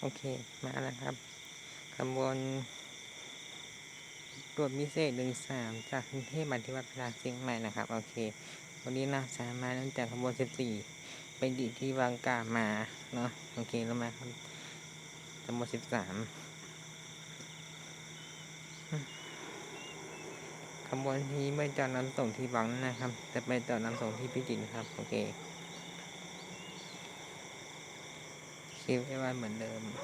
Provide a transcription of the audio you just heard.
โอเค มาแล้วครับขบวนรวจพิเศษหนึ่งสามจากกรุงเทพมาที่วัดพระเชียงใหม่นะครับ โอเค วันนี้เราสามารถเนื่งจากขบวนสิบสี่ไปดีที่วังกามาเนาะโอเคแล้วมาครับขบวนสิบสามขบวนนี้ไม่จอดนำส่งที่วังนะครับแต่ไปจอดนำส่งที่พิจิตรครับ โอเค คิวให้วันเหมือนเดิมข